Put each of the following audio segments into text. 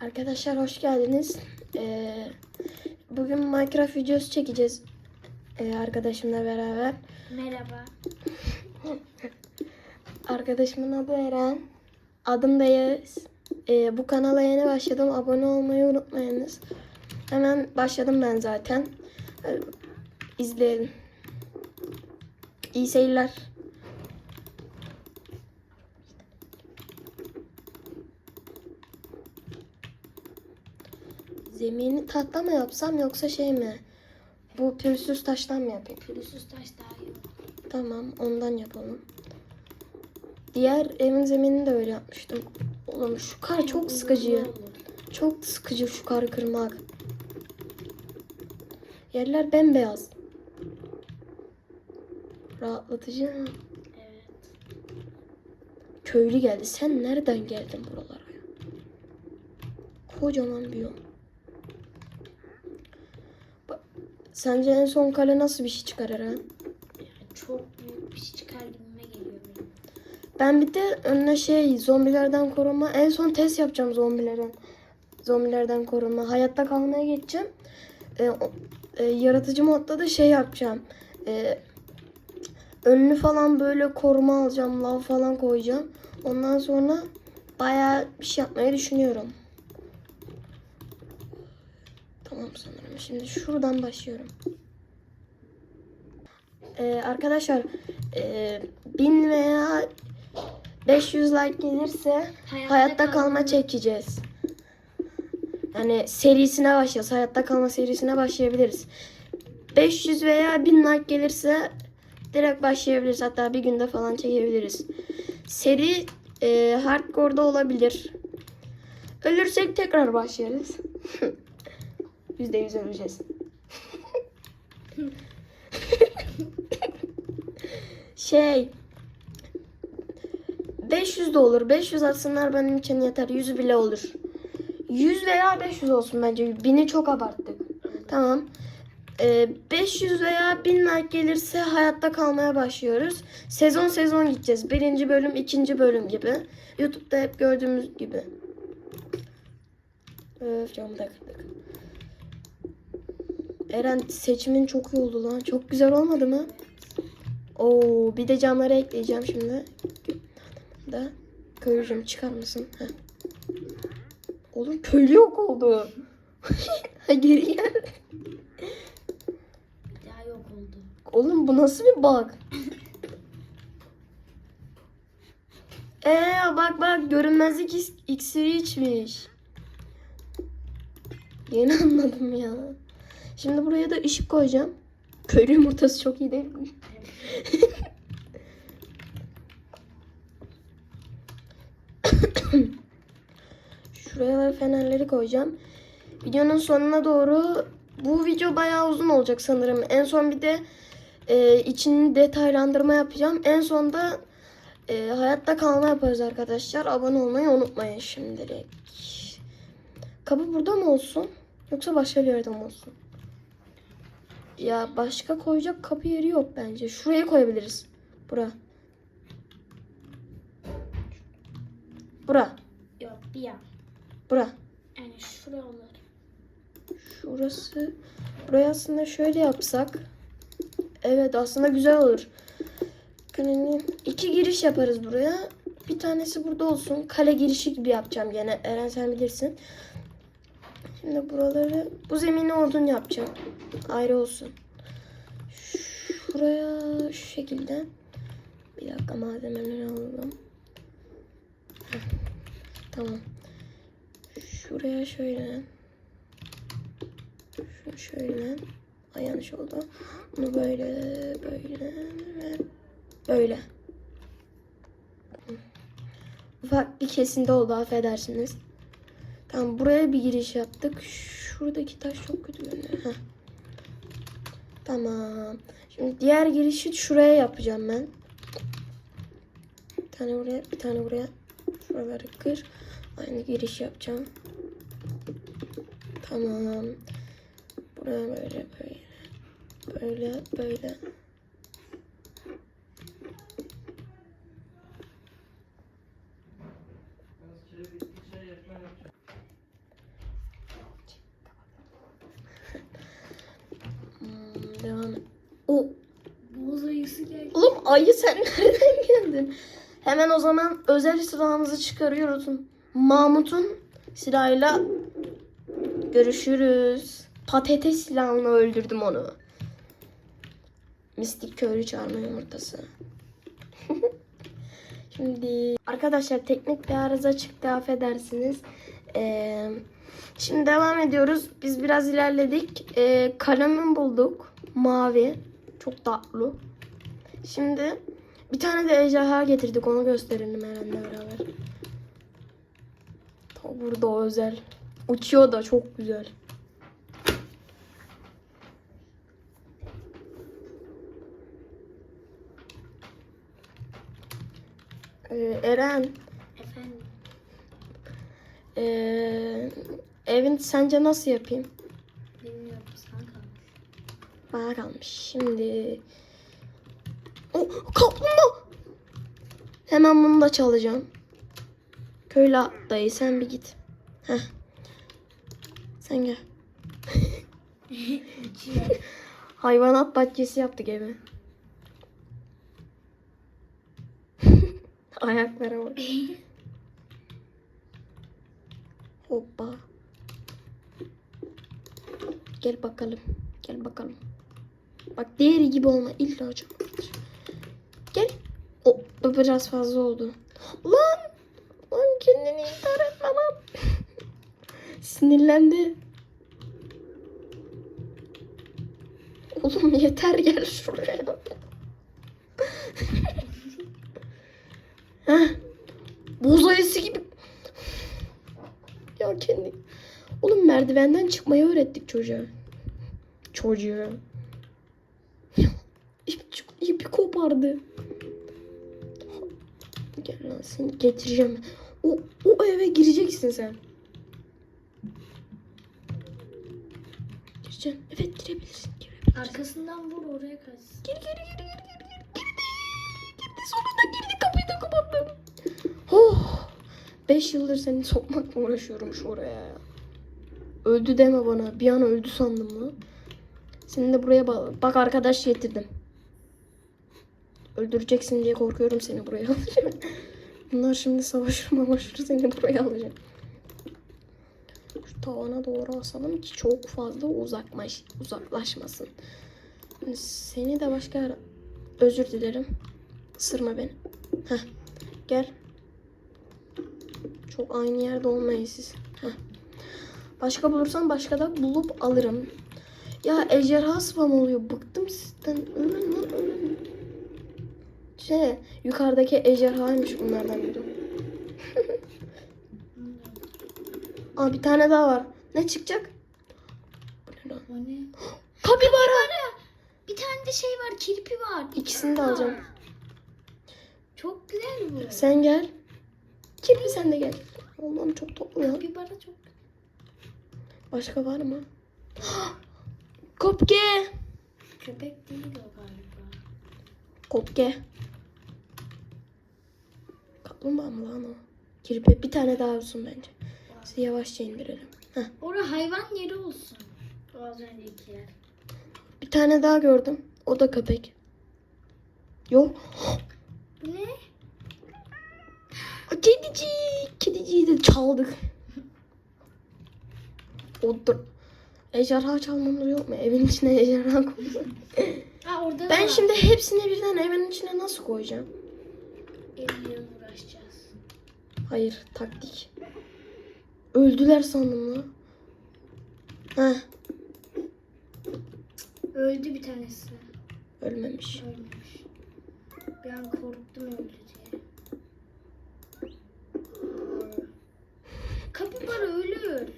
Arkadaşlar hoş geldiniz. Ee, bugün Minecraft videosu çekeceğiz ee, arkadaşımla beraber. Merhaba. Arkadaşımın adı Eren. Adım da Yağız. Ee, bu kanala yeni başladım. Abone olmayı unutmayınız. Hemen başladım ben zaten. Hadi izleyelim. İyi seyirler. Zemini tahta mı yapsam yoksa şey mi? Bu pürüzsüz taştan mı yapayım? Pürüzsüz taş daha iyi. Tamam ondan yapalım. Diğer evin zeminini de öyle yapmıştım. Oğlum şu kar çok sıkıcı. Çok sıkıcı şu karı kırmak. Yerler bembeyaz. Rahatlatıcı. Evet. Köylü geldi. Sen nereden geldin buralara? Kocaman bir yol. Sence en son kale nasıl bir şey çıkar Eren? Yani çok büyük bir şey çıkar gibime geliyor benim. Ben bir de önüne şey zombilerden koruma. En son test yapacağım zombilerin. Zombilerden koruma. Hayatta kalmaya geçeceğim. Ee, o- e, yaratıcı modda da şey yapacağım. Ee, önünü falan böyle koruma alacağım. Lav falan koyacağım. Ondan sonra bayağı bir şey yapmayı düşünüyorum. Tamam sanırım. Şimdi şuradan başlıyorum. Ee, arkadaşlar e, 1000 veya 500 like gelirse Hayatta hayatta, kalma kalma. çekeceğiz. Yani serisine başlayacağız. Hayatta kalma serisine başlayabiliriz. 500 veya 1000 like gelirse direkt başlayabiliriz. Hatta bir günde falan çekebiliriz. Seri e, hardcore'da olabilir. Ölürsek tekrar başlarız. %100 öleceğiz. şey 500 de olur. 500 atsınlar benim için yeter. 100 bile olur. 100 veya 500 olsun bence. 1000'i çok abarttık. Tamam. Ee, 500 veya 1000 like gelirse hayatta kalmaya başlıyoruz. Sezon sezon gideceğiz. Birinci bölüm, ikinci bölüm gibi. Youtube'da hep gördüğümüz gibi. Öf camı da. Eren seçimin çok iyi oldu lan. Çok güzel olmadı mı? Oo, bir de camları ekleyeceğim şimdi. Da köylücüm çıkar mısın? Heh. Oğlum köylü yok oldu. ha geri gel. Daha yok oldu. Oğlum bu nasıl bir bug? Ee bak bak görünmezlik iksiri içmiş. Yeni anladım ya. Şimdi buraya da ışık koyacağım. Köylü yumurtası çok iyi değil mi? Şuraya fenerleri koyacağım. Videonun sonuna doğru bu video bayağı uzun olacak sanırım. En son bir de e, içini detaylandırma yapacağım. En sonda e, hayatta kalma yaparız arkadaşlar. Abone olmayı unutmayın şimdilik. Kapı burada mı olsun? Yoksa başka bir yerde mi olsun? Ya başka koyacak kapı yeri yok bence. Şuraya koyabiliriz. Bura. Bura. Yok bir yan. Bura. Yani şuraya olur. Şurası. Burayı aslında şöyle yapsak. Evet aslında güzel olur. Yani iki giriş yaparız buraya. Bir tanesi burada olsun. Kale girişi gibi yapacağım gene. Eren sen bilirsin. Şimdi buraları bu zemini odun yapacağım. Ayrı olsun. Şuraya şu şekilde. Bir dakika malzemeleri alalım. Tamam. Şuraya şöyle. Şunu şöyle. Ay yanlış oldu. Bunu böyle, böyle ve böyle. Ufak bir kesinti oldu affedersiniz. Tamam buraya bir giriş yaptık. Şuradaki taş çok kötü görünüyor. Heh. Tamam. Şimdi diğer girişi şuraya yapacağım ben. Bir tane buraya, bir tane buraya. Şuraları kır. Aynı giriş yapacağım. Tamam. Buraya böyle böyle. Böyle böyle. Ayı sen nereden geldin? Hemen o zaman özel silahımızı çıkarıyoruz. Mahmut'un silahıyla görüşürüz. Patates silahını öldürdüm onu. Mistik köylü çağırma yumurtası. Şimdi arkadaşlar teknik bir arıza çıktı affedersiniz. Ee, şimdi devam ediyoruz. Biz biraz ilerledik. Ee, kalemim bulduk. Mavi. Çok tatlı. Şimdi bir tane de ejderha getirdik. Onu gösterelim Eren'le beraber. Ta burada özel. Uçuyor da çok güzel. Ee, Eren, Efendim. ee, evin sence nasıl yapayım? Bana kalmış. Şimdi... Oh, kaplumbağa! Hemen bunu da çalacağım. Köylü dayı sen bir git. Heh. Sen gel. Hayvanat bahçesi yaptık evi. Ayaklara bak. Hoppa. Gel bakalım. Gel bakalım. Bak diğeri gibi olma. İlla çok. Gel. O bu biraz fazla oldu. Lan! Lan kendini intihar etme lan. Sinirlendi. Oğlum yeter gel şuraya. Heh. Boz ayısı gibi. Ya kendi. Oğlum merdivenden çıkmayı öğrettik çocuğa. Çocuğa. Kopardı. Gel lan seni getireceğim. O, o eve gireceksin sen. Gireceksin. Evet girebilirsin. girebilirsin. Arkasından vur oraya kaç. Gir gir gir gir gir gir. Girdi. Girdi sonunda girdi kapıyı da kapattım. Oh. Beş yıldır seni sokmakla uğraşıyorum şu oraya ya. Öldü deme bana. Bir an öldü sandım lan. Seni de buraya bak. Bak arkadaş getirdim. Öldüreceksin diye korkuyorum seni buraya alacağım. Bunlar şimdi savaşır mavaşır seni buraya alacağım. Şu tavana doğru asalım ki çok fazla uzaklaş, uzaklaşmasın. Seni de başka ara... Özür dilerim. Isırma beni. Heh. Gel. Çok aynı yerde olmayın siz. Heh. Başka bulursam başka da bulup alırım. Ya ejderha spam oluyor. Bıktım sizden. Ölün lan ölün. Şey, yukarıdaki ejderhaymış bunlardan biri. Aa bir tane daha var. Ne çıkacak? Bu ne? Kapibara. Bir tane de şey var kirpi var. İkisini de alacağım. Çok güzel bu. Sen gel. Kirpi sen de gel. Allah'ım çok tatlı ya. Bir bara çok Başka var mı? Kopke. köpek değil o galiba. Kopke. Mı lan o? Kirpi bir tane daha olsun bence. Sizi yavaşça indirelim. Heh. Orada hayvan yeri olsun. O az öncekiler. Bir tane daha gördüm. O da köpek. Yok. Bu ne? Kedicik. Kediciyi de çaldık. Odur. Ejderha çalmamız yok mu? Evin içine ejderha koysak. Ben şimdi hepsini birden evin içine nasıl koyacağım? 50 yıl uğraşacağız. Hayır taktik. Öldüler sandım lan. Heh Öldü bir tanesi. ölmemiş. Ölmüş. Bir an korktum öldü diye. Kapibara ölür.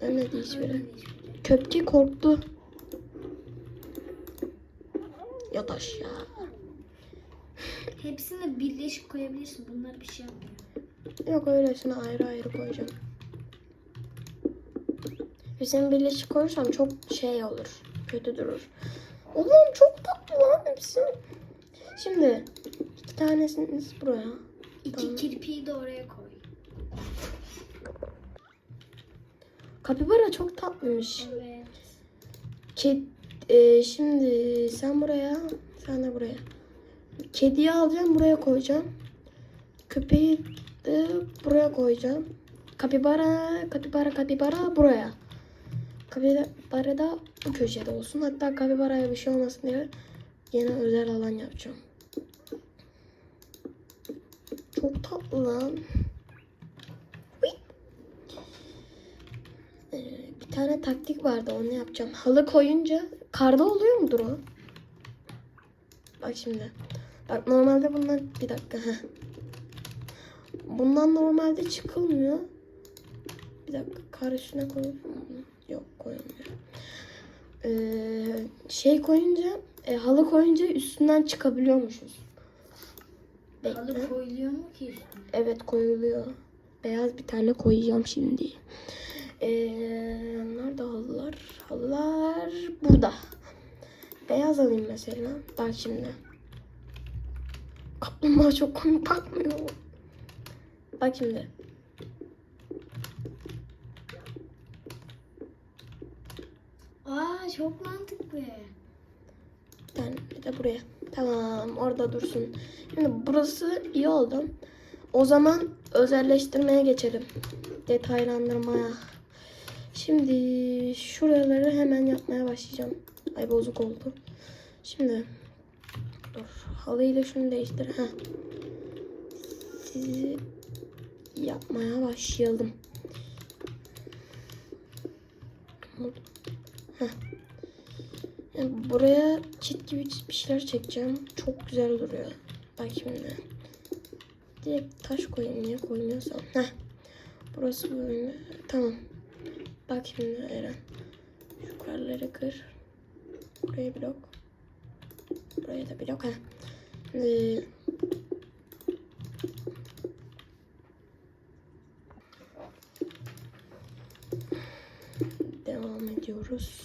Ölmedi hiçbiri. Köpke korktu. Yataş ya. Hepsini birleşik koyabilirsin. Bunlar bir şey yapmıyor. Yok öylesine ayrı ayrı koyacağım. Bizim birleşik koyarsam çok şey olur. Kötü durur. Oğlum çok tatlı lan hepsi. Şimdi iki tanesini buraya. İki Tamam. kirpiyi de oraya koy. Kapibara çok tatlıymış. Evet. Ked, e, şimdi sen buraya, sen de buraya. Kediyi alacağım buraya koyacağım. Köpeği de buraya koyacağım. Kapibara, kapibara, kapibara buraya. Kapibara da bu köşede olsun. Hatta kapibaraya bir şey olmasın diye yine özel alan yapacağım. Çok tatlı lan. Ee, bir tane taktik vardı onu yapacağım. Halı koyunca karda oluyor mudur o? Bak şimdi. Bak normalde bundan bir dakika. heh. Bundan normalde çıkılmıyor. Bir dakika kar üstüne koyuyor mu? Yok koyulmuyor. Ee, şey koyunca e, halı koyunca üstünden çıkabiliyormuşuz. Bekle. Halı koyuluyor mu ki üstüne? Evet koyuluyor. Beyaz bir tane koyacağım şimdi. Ee, nerede halılar? Halılar burada. Beyaz alayım mesela. Bak şimdi. Kaplumbağa çok komik bakmıyor. Bak şimdi. Aa çok mantıklı. Bir tane de buraya. Tamam orada dursun. Şimdi burası iyi oldu. O zaman özelleştirmeye geçelim. Detaylandırmaya. Şimdi şuraları hemen yapmaya başlayacağım. Ay bozuk oldu. Şimdi dur. Halıyla şunu değiştir. Heh. Sizi yapmaya başlayalım. Heh. Yani buraya çit gibi bir şeyler çekeceğim. Çok güzel duruyor. Bak şimdi. Direkt taş koyayım. Niye koymuyorsam. Heh. Burası böyle. Tamam. Bak şimdi Eren. Şu karları kır. Buraya blok. Buraya da blok. Heh. Şimdi devam ediyoruz.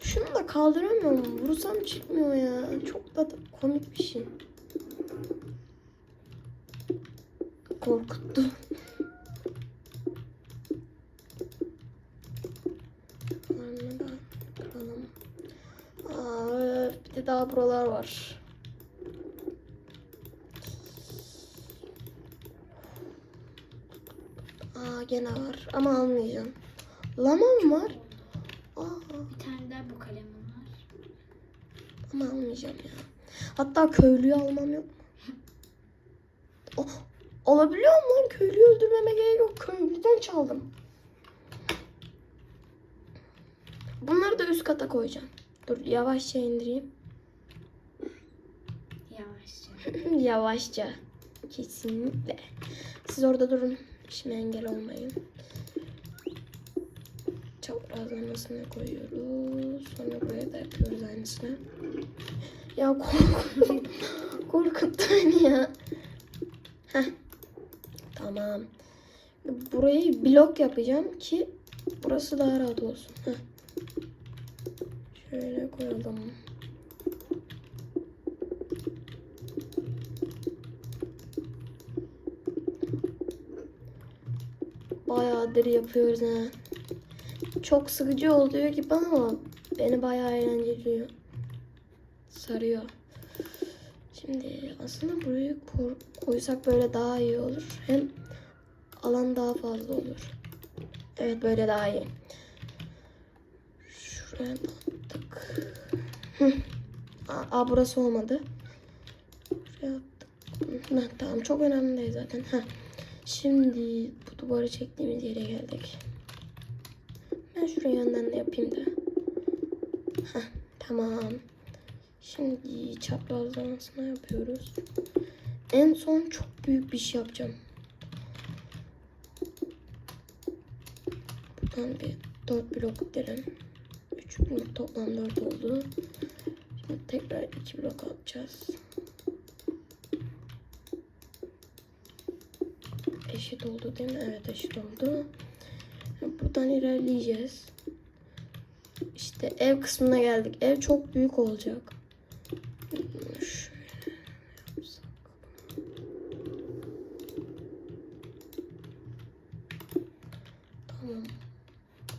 Şunu da kaldıramıyorum. Vursam çıkmıyor ya. Çok da komik bir şey. Korkuttu. Bunlarını da kıralım. Aa, bir de daha buralar var. Aa gene var ama almayacağım. Lamam var. Aa. Bir tane daha bu kalemim var. Ama almayacağım ya. Hatta köylüyü almam yok mu? Oh, alabiliyor mu lan? Köylüyü öldürmeme gerek yok. Köylüden çaldım. Bunları da üst kata koyacağım. Dur yavaşça indireyim. Yavaşça. Kesinlikle. Siz orada durun. İşime engel olmayın. Çaprazlamasını koyuyoruz. Sonra buraya da yapıyoruz aynısını. Ya kork korkuttu ya. Heh. Tamam. Burayı blok yapacağım ki burası daha rahat olsun. Heh. Şöyle koyalım. Bayağıdır yapıyoruz ha. Çok sıkıcı oluyor gibi ama beni bayağı eğlenceli sarıyor. Şimdi aslında burayı koysak böyle daha iyi olur. Hem alan daha fazla olur. Evet böyle daha iyi. Şuraya attık. Hı. Aa, burası olmadı. Şuraya attık. Tamam çok önemli değil zaten. Heh. Şimdi duvarı çektiğimiz yere geldik. Ben şuraya önden de yapayım da. Heh, tamam. Şimdi çaprazlamasına yapıyoruz. En son çok büyük bir şey yapacağım. Buradan bir 4 blok gidelim. 3 blok toplam 4 oldu. Şimdi tekrar 2 blok atacağız. Eşit oldu değil mi? Evet eşit oldu. Buradan ilerleyeceğiz. İşte ev kısmına geldik. Ev çok büyük olacak. Tamam.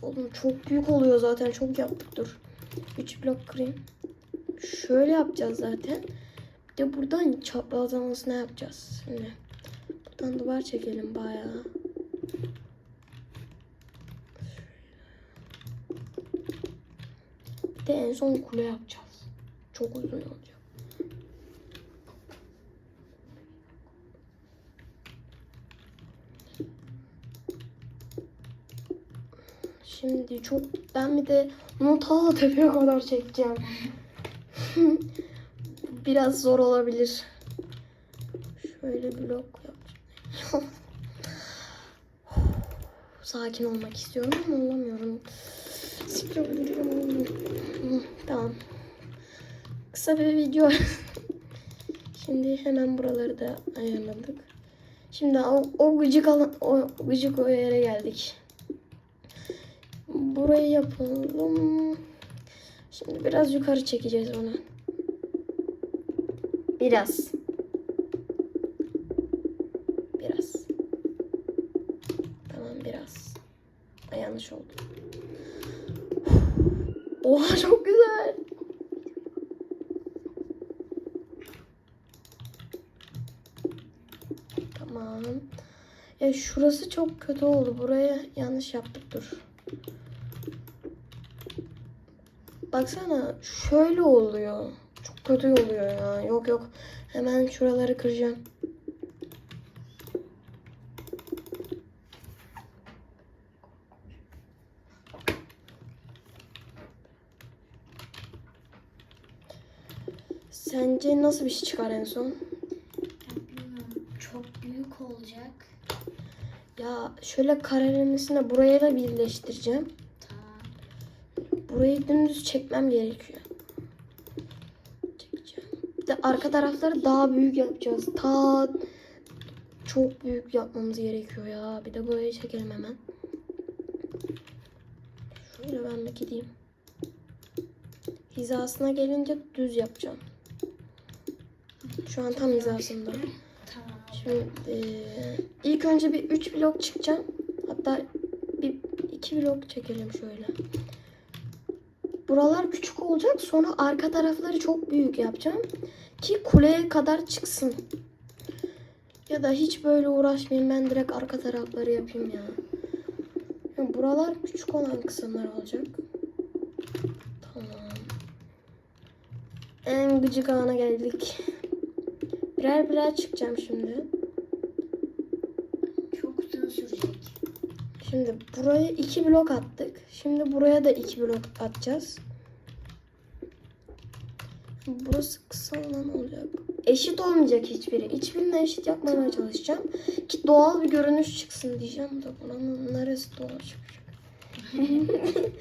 Oğlum çok büyük oluyor zaten. Çok yaptık dur. 3 blok kırayım. Şöyle yapacağız zaten. de buradan çaprazlamasına yapacağız. Şimdi buradan duvar çekelim bayağı. Bir de en son kule yapacağız. Çok uzun olacak. Şimdi çok ben bir de bunu ta tepeye kadar çekeceğim. Biraz zor olabilir. Şöyle blok yapacağım. Sakin olmak istiyorum ama olamıyorum. Hı, Tamam. Kısa bir video. Şimdi hemen buraları da ayarladık. Şimdi o, o gıcık alan, o gıcık o yere geldik. Burayı yapalım. Şimdi biraz yukarı çekeceğiz onu. Biraz. Yanlış oldu. Oha çok güzel. Tamam. Ya şurası çok kötü oldu. Buraya yanlış yaptık dur. Baksana şöyle oluyor. Çok kötü oluyor ya. Yok yok. Hemen şuraları kıracağım. Sence nasıl bir şey çıkar en son? Çok büyük olacak. Ya şöyle karelemesine buraya da birleştireceğim. Tamam. Burayı dümdüz çekmem gerekiyor. Çekeceğim. Bir de arka tarafları daha büyük yapacağız. Ta çok büyük yapmamız gerekiyor ya. Bir de burayı çekelim hemen. Şöyle ben bir gideyim. Hizasına gelince düz yapacağım. Şu an tam hizasında. Tamam. Şimdi eee, ilk önce bir 3 blok çıkacağım. Hatta bir 2 blok çekelim şöyle. Buralar küçük olacak. Sonra arka tarafları çok büyük yapacağım. Ki kuleye kadar çıksın. Ya da hiç böyle uğraşmayayım. Ben direkt arka tarafları yapayım ya. Yani buralar küçük olan kısımlar olacak. Tamam. En gıcık ana geldik. Birer birer çıkacağım şimdi. Çok uzun sürecek. Şimdi buraya iki blok attık. Şimdi buraya da iki blok atacağız. Burası kısa olan olacak. Eşit olmayacak hiçbiri. Hiçbirini eşit yapmamaya çalışacağım. Ki doğal bir görünüş çıksın diyeceğim de buranın neresi doğal çıkacak.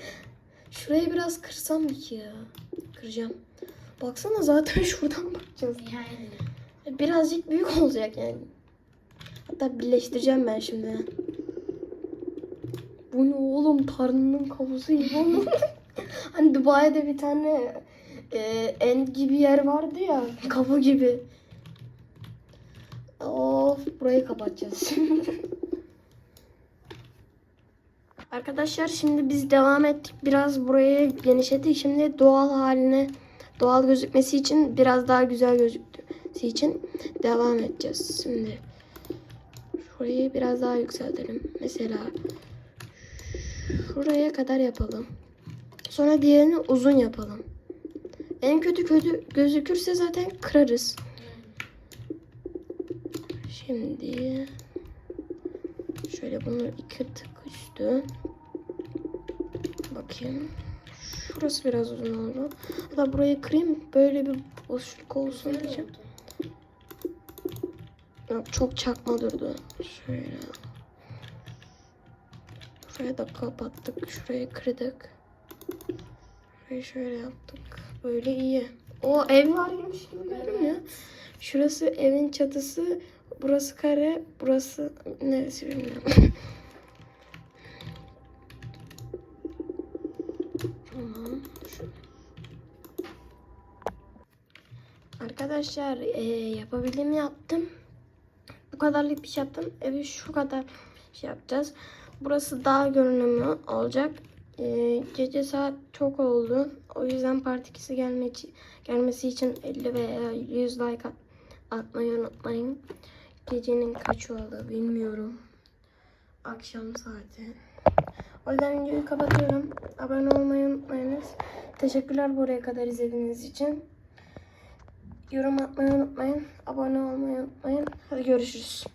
Şurayı biraz kırsam ki ya. Kıracağım. Baksana zaten şuradan bakacağız. Yani. Birazcık büyük olacak yani. Hatta birleştireceğim ben şimdi. Bu ne oğlum? Tanrı'nın kabusu gibi oğlum. hani Dubai'de bir tane e, end gibi yer vardı ya. Kapı gibi. Of burayı kapatacağız. Arkadaşlar şimdi biz devam ettik. Biraz burayı genişlettik. Şimdi doğal haline doğal gözükmesi için biraz daha güzel gözüktüğü için devam edeceğiz. Şimdi şurayı biraz daha yükseltelim. Mesela şuraya kadar yapalım. Sonra diğerini uzun yapalım. En kötü kötü gözükürse zaten kırarız. Şimdi şöyle bunu iki tık üstü. Bakayım. Şurası biraz uzun oldu. Hatta burayı kırayım. Böyle bir boşluk olsun diyeceğim. Çok çakma durdu. Şöyle. Şuraya da kapattık. Şurayı kırdık. Şurayı şöyle yaptık. Böyle iyi. O ev var gibi görünüyor. Şurası evin çatısı. Burası kare. Burası neresi bilmiyorum. Arkadaşlar eee yapabildiğimi yaptım. Bu kadarlık bir şey yaptım. Evi şu kadar şey yapacağız. Burası daha görünümlü olacak. Ee, gece saat çok oldu. O yüzden part 2'si gelmesi, gelmesi için 50 veya 100 like at, atmayı unutmayın. Gecenin kaç oldu bilmiyorum. Akşam saati. O yüzden videoyu kapatıyorum. Abone olmayı unutmayınız. Teşekkürler buraya kadar izlediğiniz için. Yorum atmayı unutmayın. Abone olmayı unutmayın. Hadi görüşürüz.